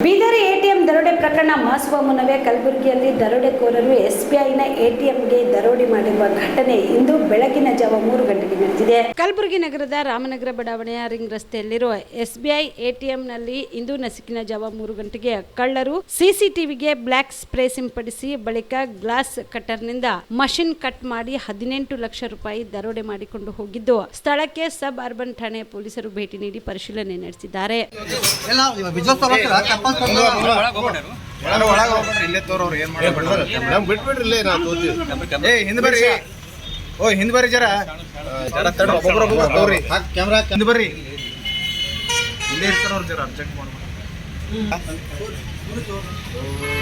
Bidar ATM ದರೋಡೆ ಪ್ರಕರಣ ಮಾಸುವ ಮುನ್ನವೇ ಕಲಬುರಗಿಯಲ್ಲಿ ದರೋಡೆಕೋರರು ಎಸ್ಬಿಐನ ಎಟಿಎಂಗೆ ದರೋಡೆ ಮಾಡಿರುವ ಘಟನೆ ಇಂದು ಬೆಳಗಿನ ಜಾವ ಮೂರು ಗಂಟೆಗೆ ನಡೆದಿದೆ. ಕಲಬುರಗಿ ನಗರದ ರಾಮನಗರ ಬಡಾವಣೆಯ ರಿಂಗ್ ರಸ್ತೆಯಲ್ಲಿರುವ ಎಸ್ಬಿಐ ಎಟಿಎಂನಲ್ಲಿ ಇಂದು ನಸುಕಿನ ಜಾವ ಮೂರು ಗಂಟೆಗೆ ಕಳ್ಳರು ಸಿಸಿಟಿವಿಗೆ ಬ್ಲಾಕ್ ಸ್ಪ್ರೇ ಸಿಂಪಡಿಸಿ ಬಳಿಕ ಗ್ಲಾಸ್ ಕಟ್ಟರ್ನಿಂದ ಮಷಿನ್ ಕಟ್ ಮಾಡಿ ಹದಿನೆಂಟು ಲಕ್ಷ ರೂಪಾಯಿ ದರೋಡೆ ಮಾಡಿಕೊಂಡು ಹೋಗಿದ್ದು. ಸ್ಥಳಕ್ಕೆ ಸಬ್ ಅರ್ಬನ್ ಠಾಣೆ ಪೊಲೀಸರು ಭೇಟಿ ನೀಡಿ ಪರಿಶೀಲನೆ ನಡೆಸಿದ್ದಾರೆ. ಯಾರು ಒಳಗೆ ಹೋಗ್ಬೇಡ್ರಿ ಇಲ್ಲೇ ತೋರವ್ರು ಏನ್ ಮಾಡ್ಬೇಡ್ರಿ ನಮ್ ಬಿಟ್ಬಿಡ್ರಿ ಇಲ್ಲೇ ನಾವು ಏ ಹಿಂದ್ ಬರ್ರಿ. ಓ ಹಿಂದ್ ಬರ್ರಿ ಜರ. ಜರ ತಡ ಒಬ್ಬೊಬ್ರು ಒಬ್ಬೊಬ್ರು ತೋರಿ ಹಾಕ್ ಕ್ಯಾಮ್ರಾ ಹಿಂದ್ ಬರ್ರಿ. ಇಲ್ಲೇ ಇರ್ತಾರ ಅವ್ರು ಜರ ಅರ್ಜೆಂಟ್ ಮಾಡ್ಬೇಡಿ.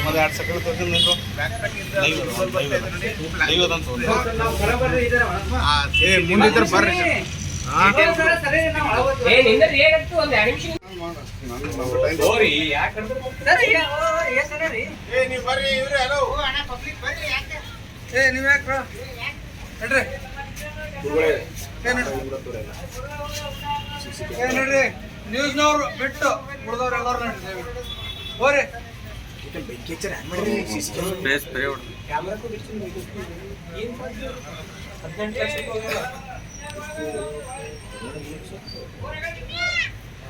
ಒಂದ್ ಎರಡ್ ಸೆಕೆಂಡ್ ಏ ಮುಂದಿದ್ರ ಬರ್ರಿ. ಹಾ? ಏ ನಿಂದ್ರಿ ಏನಾಗ್ತು ಒಂದ್ ಎರಡು ನಿಮಿಷ ಹೋರಿ ಯಾಕೆ ಏ ನೀವ್ ಬರ್ರಿ ಇವ್ರಿ ಹಲೋ ಪಬ್ಲಿಕ್ ನೀವ್ ಯಾಕೆ ನಡ್ರಿ. ಏ ನಡ್ರಿ. ಏ ನಡ್ರಿ. ನ್ಯೂಸ್ನವ್ರು ಬಿಟ್ಟು ಉಳ್ದವ್ರು ಎಲ್ಲಾರು ನಡ್ರಿ ಹೋರಿ.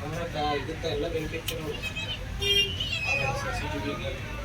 ಆಯ್ತಂದ್ರ ಬರ್ರಿ ಜರ ಏಡ್ ತೆಗಿತೀರಿ ಮುಂದೆ